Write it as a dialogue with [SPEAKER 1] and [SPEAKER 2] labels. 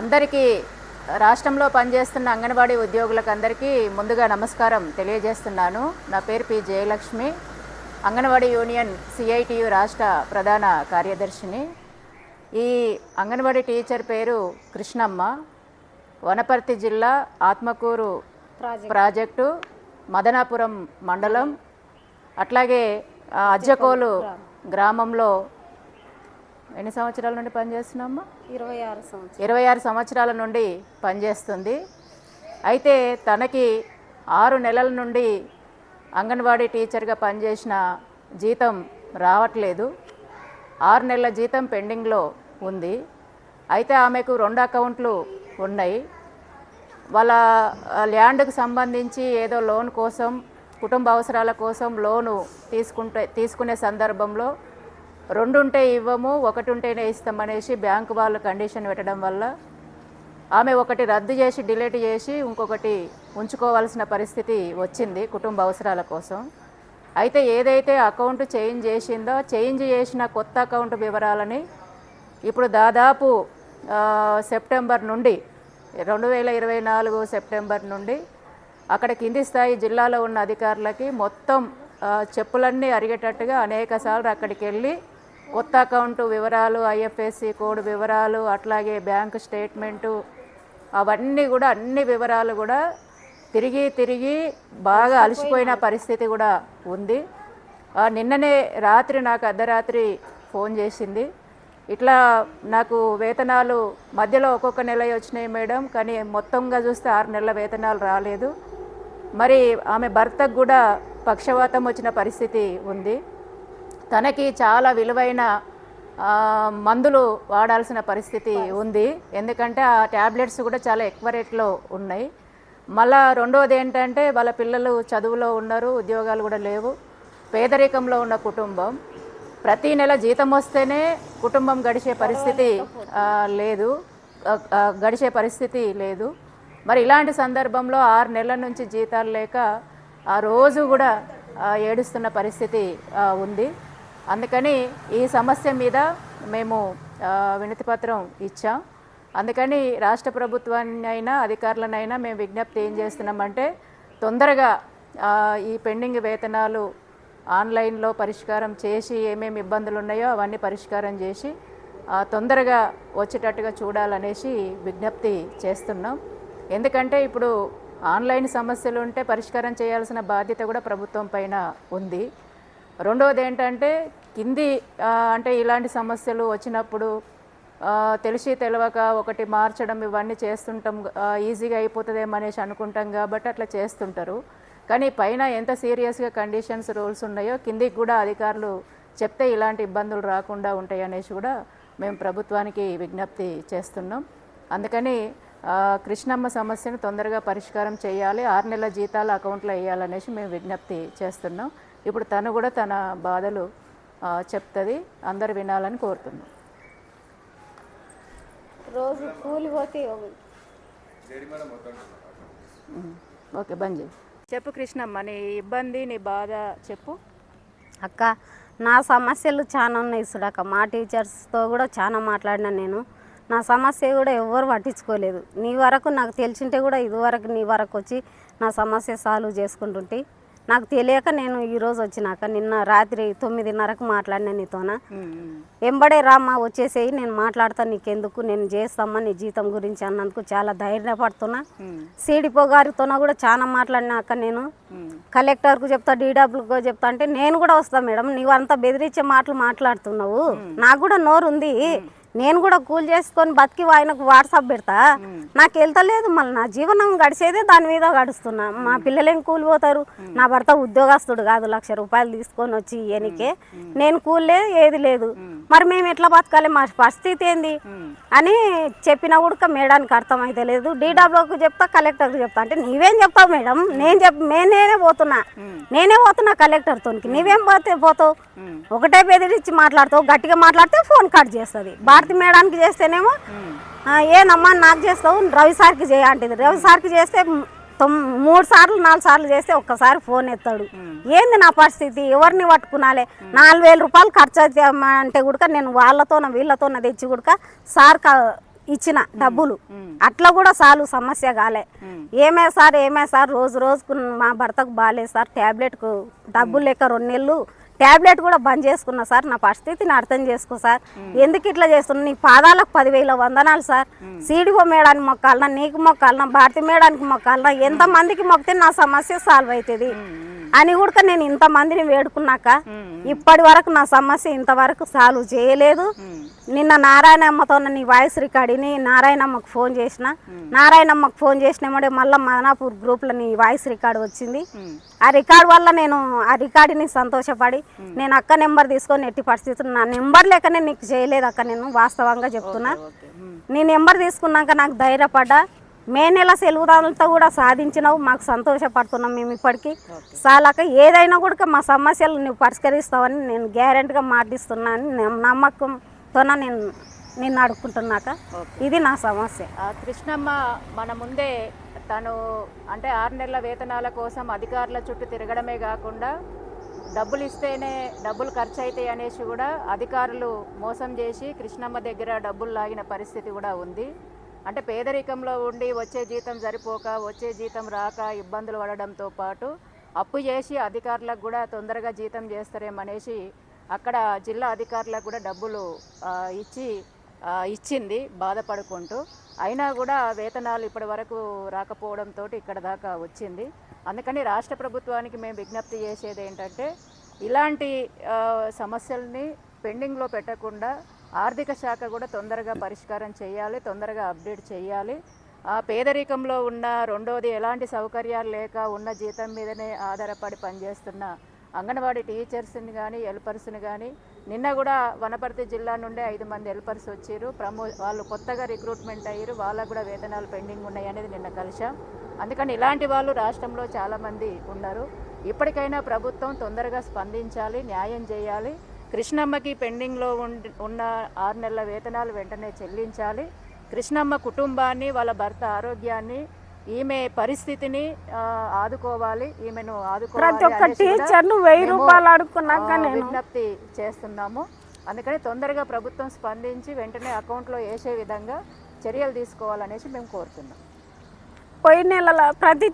[SPEAKER 1] అందరికీ రాష్ట్రంలో పనిచేస్తున్న అంగన్వాడీ ఉద్యోగులకు అందరికీ ముందుగా నమస్కారం తెలియజేస్తున్నాను. నా పేరు P. Jayalakshmi. Anganwadi union CITU రాష్ట్ర ప్రధాన కార్యదర్శిని. ఈ అంగన్వాడీ టీచర్ పేరు కృష్ణమ్మ. వనపర్తి జిల్లా ఆత్మకూరు ప్రాజెక్టు. మదనాపురం మండలం. అట్లాగే అజ్జకోలు గ్రామంలో ఎన్ని సంవత్సరాల నుండి పనిచేస్తున్నామా
[SPEAKER 2] ఇరవై ఆరు సంవత్సరం
[SPEAKER 1] ఇరవై ఆరు సంవత్సరాల నుండి పనిచేస్తుంది. అయితే తనకి ఆరు నెలల నుండి అంగన్వాడీ టీచర్గా పనిచేసిన జీతం రావట్లేదు. ఆరు నెలల జీతం పెండింగ్లో ఉంది. అయితే ఆమెకు రెండు అకౌంట్లు ఉన్నాయి. వాళ్ళ ల్యాండ్కి సంబంధించి ఏదో లోన్ కోసం కుటుంబ అవసరాల కోసం లోను తీసుకుంటే తీసుకునే సందర్భంలో రెండు ఉంటే ఇవ్వము ఒకటి ఉంటేనే ఇస్తామనేసి బ్యాంకు వాళ్ళు కండిషన్ పెట్టడం వల్ల ఆమె ఒకటి రద్దు చేసి డిలీట్ చేసి ఇంకొకటి ఉంచుకోవాల్సిన పరిస్థితి వచ్చింది కుటుంబ అవసరాల కోసం. అయితే ఏదైతే అకౌంట్ చేంజ్ చేసిందో చేంజ్ చేసిన కొత్త అకౌంట్ వివరాలని ఇప్పుడు దాదాపు సెప్టెంబర్ నుండి రెండు వేల ఇరవై నాలుగు సెప్టెంబర్ నుండి అక్కడ కింది స్థాయి జిల్లాలో ఉన్న అధికారులకి మొత్తం చెప్పులన్నీ అరిగేటట్టుగా అనేక సార్లు అక్కడికి వెళ్ళి కొత్త అకౌంట్ వివరాలు ఐఎఫ్ఎస్సి కోడ్ వివరాలు అట్లాగే బ్యాంక్ స్టేట్మెంటు అవన్నీ కూడా అన్ని వివరాలు కూడా తిరిగి తిరిగి బాగా అలసిపోయిన పరిస్థితి కూడా ఉంది. ఆ, నిన్ననే రాత్రి నాకు అర్ధరాత్రి ఫోన్ చేసింది. ఇట్లా నాకు వేతనాలు మధ్యలో ఒక్కొక్క నెల వచ్చినాయి మేడం కానీ మొత్తంగా చూస్తే ఆరు నెలల వేతనాలు రాలేదు. మరి ఆమె భర్తకు కూడా పక్షవాతం వచ్చిన పరిస్థితి ఉంది. తనకి చాలా విలువైన మందులు వాడాల్సిన పరిస్థితి ఉంది. ఎందుకంటే ఆ ట్యాబ్లెట్స్ కూడా చాలా ఎక్కువ రేట్లో ఉన్నాయి. మళ్ళా రెండవది ఏంటంటే వాళ్ళ పిల్లలు చదువులో ఉన్నారు ఉద్యోగాలు కూడా లేవు. పేదరికంలో ఉన్న కుటుంబం. ప్రతి నెల జీతం వస్తేనే కుటుంబం గడిచే పరిస్థితి లేదు. గడిచే పరిస్థితి లేదు. మరి ఇలాంటి సందర్భంలో ఆరు నెలల నుంచి జీతాలు లేక ఆ రోజు కూడా ఏడుస్తున్న పరిస్థితి ఉంది. అందుకని ఈ సమస్య మీద మేము వినతిపత్రం ఇచ్చాం. అందుకని రాష్ట్ర ప్రభుత్వాన్ని అయినా అధికారులనైనా మేము విజ్ఞప్తి ఏం చేస్తున్నామంటే తొందరగా ఈ పెండింగ్ వేతనాలు ఆన్లైన్లో పరిష్కారం చేసి ఏమేమి ఇబ్బందులు ఉన్నాయో అవన్నీ పరిష్కారం చేసి తొందరగా వచ్చేటట్టుగా చూడాలనేసి విజ్ఞప్తి చేస్తున్నాం. ఎందుకంటే ఇప్పుడు ఆన్లైన్ సమస్యలు ఉంటే పరిష్కారం చేయాల్సిన బాధ్యత కూడా ప్రభుత్వం పైన ఉంది. రెండవది ఏంటంటే కింది అంటే ఇలాంటి సమస్యలు వచ్చినప్పుడు తెలిసి తెలియక ఒకటి మార్చడం ఇవన్నీ చేస్తుంటాం ఈజీగా అయిపోతుందేమో అనేసి అనుకుంటాం కాబట్టి అట్లా చేస్తుంటారు. కానీ పైన ఎంత సీరియస్గా కండిషన్స్ రూల్స్ ఉన్నాయో కిందికి కూడా అధికారులు చెప్తే ఇలాంటి ఇబ్బందులు రాకుండా ఉంటాయి అనేసి కూడా మేము ప్రభుత్వానికి విజ్ఞప్తి చేస్తున్నాం. అందుకని కృష్ణమ్మ సమస్యను తొందరగా పరిష్కారం చేయాలి ఆరు నెలల జీతాలు అకౌంట్లో వేయాలనేసి మేము విజ్ఞప్తి చేస్తున్నాం. ఇప్పుడు తను కూడా తన బాధలు చెప్తుంది అందరు వినాలని కోరుతున్నాం
[SPEAKER 2] రోజు కూలి పోతే
[SPEAKER 1] ఉమ్, ఓకే చేయి చెప్పు కృష్ణమ్మ నీ ఇబ్బంది నీ బాధ చెప్పు.
[SPEAKER 2] అక్క నా సమస్యలు చాలా ఉన్నాయి సుడక్క మా టీచర్స్తో కూడా చాలా మాట్లాడినా నేను. నా సమస్య కూడా ఎవ్వరు పట్టించుకోలేదు. నీ వరకు నాకు తెలిసింటే కూడా ఇదివరకు నీ వరకు వచ్చి నా సమస్య సాల్వ్ చేసుకుంటుంటే నాకు తెలియక నేను ఈరోజు వచ్చినాక నిన్న రాత్రి తొమ్మిదిన్నరకు మాట్లాడినా నీతోన? ఎంబడే రామ్మా వచ్చేసేయి నేను మాట్లాడతా నీకెందుకు? నేను చేస్తామా నీ జీతం గురించి అన్నందుకు చాలా ధైర్యపడుతున్నా. సిడిపో గారితోన కూడా చాలా మాట్లాడినాక నేను. కలెక్టర్కు చెప్తా డీడబ్ల్యూకు చెప్తా అంటే నేను కూడా వస్తా మేడం. నీవు అంతా బెదిరించే మాటలు మాట్లాడుతున్నావు. నాకు కూడా నోరు ఉంది నేను కూడా కూల్ చేసుకొని బతికి ఆయనకు వాట్సాప్ పెడతా. నాకు వెళ్తలేదు మళ్ళీ నా జీవనం గడిచేదే దాని మీద గడుస్తున్నా. మా పిల్లలు ఏం కూలి పోతారు? నా భర్త ఉద్యోగస్తుడు కాదు లక్ష రూపాయలు తీసుకొని వచ్చి ఇయనికే నేను కూలి లేదు ఏది లేదు. మరి మేము ఎట్లా బతకాలి? మా పరిస్థితి ఏంది? అని చెప్పిన కూడా మేడానికి అర్థమైతే లేదు. డీడబ్ల్యూకి చెప్తా కలెక్టర్కి చెప్తా. అంటే నీవేం చెప్తావు మేడం? నేను చెప్ నేనే పోతున్నా. నేనే పోతున్నా కలెక్టర్ తోనికి నీవేం పోతే పోతావు? ఒకటే బెదిరించి మాట్లాడతావు. గట్టిగా మాట్లాడితే ఫోన్ కట్ చేస్తుంది. భారతి మేడానికి చేస్తేనేమో "ఆ, ఏనమ్మా నాకు చేస్తావు రవి సార్కి చేయ అంటది. రవి సార్కి చేస్తే మూడు సార్లు నాలుగు సార్లు చేస్తే ఒక్కసారి ఫోన్ ఎత్తాడు. ఏంది నా పరిస్థితి? ఎవరిని పట్టుకునాలే నాలుగు వేల రూపాయలు ఖర్చు అంటే కూడా నేను వాళ్ళతోన వీళ్ళతోన తెచ్చి కూడా సార్ క- ఇచ్చిన డబ్బులు. అట్లా కూడా చాలు సమస్య కాలే. ఏమే సార్ ఏమే సార్ రోజు రోజుకు మా భర్తకు బాగాలేదు సార్ ట్యాబ్లెట్కు డబ్బులు లేక రెండు నెలలు ట్యాబ్లెట్ కూడా బంద్ చేసుకున్నా సార్. నా పరిస్థితిని అర్థం చేసుకో సార్. ఎందుకు ఇట్లా చేస్తున్నా? నీ పాదాలకు పదివేల వందనాలు సార్. సీడిపో మేడానికి మొక్కాలనా నీకు మొక్కాలనా భారతి మేడానికి మొక్కాలనా ఎంతమందికి మొక్కితే నా సమస్య సాల్వ్ అవుతుంది. అని కూడా నేను ఇంతమందిని వేడుకున్నాక ఇప్పటి వరకు నా సమస్య ఇంతవరకు సాల్వ్ చేయలేదు. నిన్న నారాయణమ్మతో నీ వాయిస్ రికార్డుని నారాయణమ్మకు ఫోన్ చేసిన. నారాయణమ్మకు ఫోన్ చేసినామంటే మళ్ళీ మదనాపూర్ గ్రూప్లో నీ వాయిస్ రికార్డు వచ్చింది. ఆ రికార్డు వల్ల నేను ఆ రికార్డుని సంతోషపడి నేను అక్క నెంబర్ తీసుకొని ఎట్టి పరిస్థితులు నా నెంబర్ లేకనే నీకు చేయలేదు అక్క నేను వాస్తవంగా చెప్తున్నా. నీ నెంబర్ తీసుకున్నాక నాకు ధైర్యపడ్డా. మే నెల సెలవుదాలతో కూడా సాధించినావు. మాకు సంతోషపడుతున్నాం మేము ఇప్పటికీ. చాలాక ఏదైనా కూడా మా సమస్యలు నువ్వు పరిష్కరిస్తావని నేను గ్యారెంటీగా మాటిస్తున్నాను నమ్మకంతో నేను నిన్ను అడుక్కుంటున్నాక. ఇది నా సమస్య.
[SPEAKER 1] కృష్ణమ్మ మన ముందే తను అంటే ఆరు నెలల వేతనాల కోసం అధికారుల చుట్టూ తిరగడమే కాకుండా డబ్బులు ఇస్తేనే డబ్బులు ఖర్చు అవుతాయి అనేసి కూడా అధికారులు మోసం చేసి కృష్ణమ్మ దగ్గర డబ్బులు లాగిన పరిస్థితి కూడా ఉంది. అంటే పేదరికంలో ఉండి వచ్చే జీతం సరిపోక వచ్చే జీతం రాక ఇబ్బందులు పడడంతో పాటు అప్పు చేసి అధికారులకు కూడా తొందరగా జీతం చేస్తారేమనేసి అక్కడ జిల్లా అధికారులకు కూడా డబ్బులు ఇచ్చి ఇచ్చింది బాధపడుకుంటూ. అయినా కూడా వేతనాలు ఇప్పటి వరకు రాకపోవడంతో ఇక్కడ దాకా వచ్చింది. అందుకని రాష్ట్ర ప్రభుత్వానికి మేము విజ్ఞప్తి చేసేది ఏంటంటే ఇలాంటి సమస్యల్ని పెండింగ్లో పెట్టకుండా ఆర్థిక శాఖ కూడా తొందరగా పరిష్కారం చేయాలి తొందరగా అప్డేట్ చేయాలి. ఆ పేదరికంలో ఉన్న రెండోది ఎలాంటి సౌకర్యాలు లేక ఉన్న జీతం మీదనే ఆధారపడి పనిచేస్తున్న అంగన్వాడీ టీచర్స్ని కానీ హెల్పర్స్ని కానీ నిన్న కూడా వనపర్తి జిల్లా నుండే ఐదు మంది హెల్పర్స్ వచ్చారు. ప్రమో వాళ్ళు కొత్తగా రిక్రూట్మెంట్ అయ్యారు. వాళ్ళకు కూడా వేతనాలు పెండింగ్ ఉన్నాయి అనేది నిన్న కలిసాం అందుకని ఇలాంటి వాళ్ళు రాష్ట్రంలో చాలామంది ఉన్నారు. ఇప్పటికైనా ప్రభుత్వం తొందరగా స్పందించాలి న్యాయం చేయాలి. కృష్ణమ్మకి పెండింగ్లో ఉన్న ఆరు నెలల వేతనాలు వెంటనే చెల్లించాలి. కృష్ణమ్మ కుటుంబాన్ని వాళ్ళ భర్త ఆరోగ్యాన్ని ఈమె పరిస్థితిని ఆదుకోవాలి. ఈమెను ఆదుకోవాలి విజ్ఞప్తి చేస్తున్నాము. అందుకని తొందరగా ప్రభుత్వం స్పందించి వెంటనే అకౌంట్లో వేసే విధంగా చర్యలు తీసుకోవాలనేసి మేము కోరుతున్నాం.
[SPEAKER 2] పోయిన నెలల ప్రతి